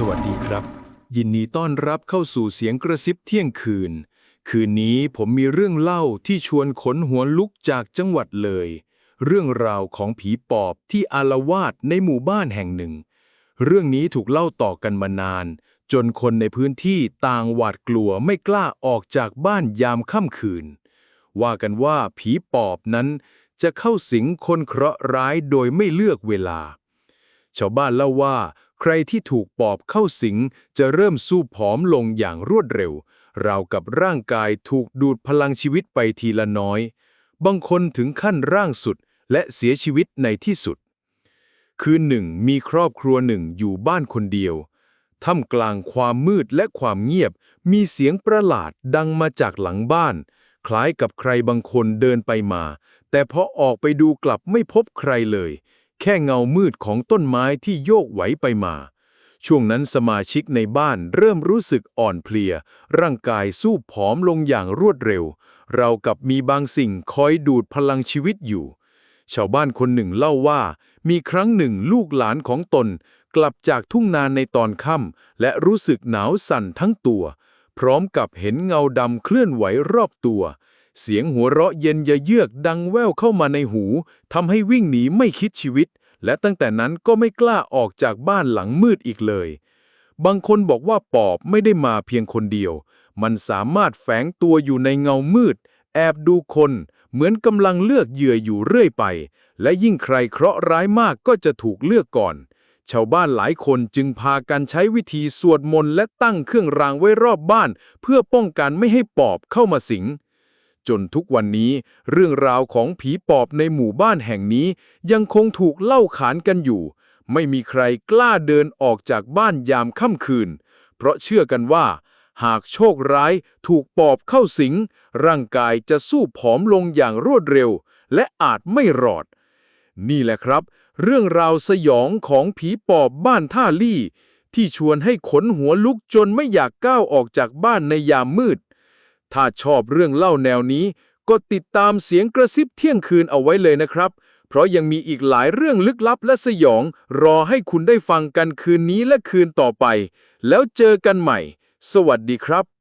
สวัสดีครับ ยินดีต้อนรับเข้าสู่เสียงกระซิบเที่ยงคืน คืนนี้ผมมีเรื่องเล่าที่ชวนขนหัวลุกจากจังหวัดเลย เรื่องราวของผีปอบที่อาละวาดในหมู่บ้านแห่งหนึ่ง เรื่องนี้ถูกเล่าต่อกันมานาน จนคนในพื้นที่ต่างหวาดกลัวไม่กล้าออกจากบ้านยามค่ำคืน ว่ากันว่าผีปอบนั้นจะเข้าสิงคนเคราะห์ร้ายโดยไม่เลือกเวลา ชาวบ้านเล่าว่า ใครที่ถูกปอบเข้าสิงจะเริ่มสู้ผอมลงอย่างรวดเร็ว ราวกับร่างกายถูกดูดพลังชีวิตไปทีละน้อย บางคนถึงขั้นร่างสุดและเสียชีวิตในที่สุด คืนหนึ่งมีครอบครัวหนึ่งอยู่บ้านคนเดียวท่ามกลางความมืดและความเงียบ มีเสียงประหลาดดังมาจากหลังบ้าน คล้ายกับใครบางคนเดินไปมา แต่พอออกไปดูกลับไม่พบใครเลย ค่เงามืดของต้นไม้ที่โยกไหวไปมา ช่วงนั้นสมาชิกในบ้านเริ่มรู้สึกอ่อนเพลีย ร่างกายสู้ผอมลงอย่างรวดเร็ว เรากับมีบางสิ่งคอยดูดพลังชีวิตอยู่ ชาวบ้านคนหนึ่งเล่าว่า มีครั้งหนึ่งลูกหลานของตน กลับจากทุ่งนาในตอนค่ำและรู้สึกหนาวสั่นทั้งตัว พร้อมกับเห็นเงาดำเคลื่อนไหวรอบตัว เสียงหัวเราะเย็นยะเยือกดังแว่วเข้ามาในหูทำให้วิ่งหนีไม่คิดชีวิต และตั้งแต่นั้นก็ไม่กล้าออกจากบ้านหลังมืดอีกเลย บางคนบอกว่าปอบไม่ได้มาเพียงคนเดียว มันสามารถแฝงตัวอยู่ในเงามืด แอบดูคน เหมือนกำลังเลือกเหยื่ออยู่เรื่อยไป และยิ่งใครเคราะห์ร้ายมากก็จะถูกเลือกก่อน ชาวบ้านหลายคนจึงพากันใช้วิธีสวดมนต์และตั้งเครื่องรางไว้รอบบ้าน เพื่อป้องกันไม่ให้ปอบเข้ามาสิง จนทุกวันนี้ เรื่องราวของผีปอบในหมู่บ้านแห่งนี้ ยังคงถูกเล่าขานกันอยู่ ไม่มีใครกล้าเดินออกจากบ้านยามค่ำคืน เพราะเชื่อกันว่า หากโชคร้ายถูกปอบเข้าสิง ร่างกายจะสู้ผอมลงอย่างรวดเร็ว และอาจไม่รอด นี่แหละครับ เรื่องราวสยองของผีปอบบ้านท่าลี่ ที่ชวนให้ขนหัวลุกจนไม่อยากก้าวออกจากบ้านในยามมืด ถ้าชอบเรื่องเล่าแนวนี้ ก็ติดตามเสียงกระซิบเที่ยงคืนเอาไว้เลยนะครับ เพราะยังมีอีกหลายเรื่องลึกลับและสยอง รอให้คุณได้ฟังกันคืนนี้และคืนต่อไป แล้วเจอกันใหม่ สวัสดีครับ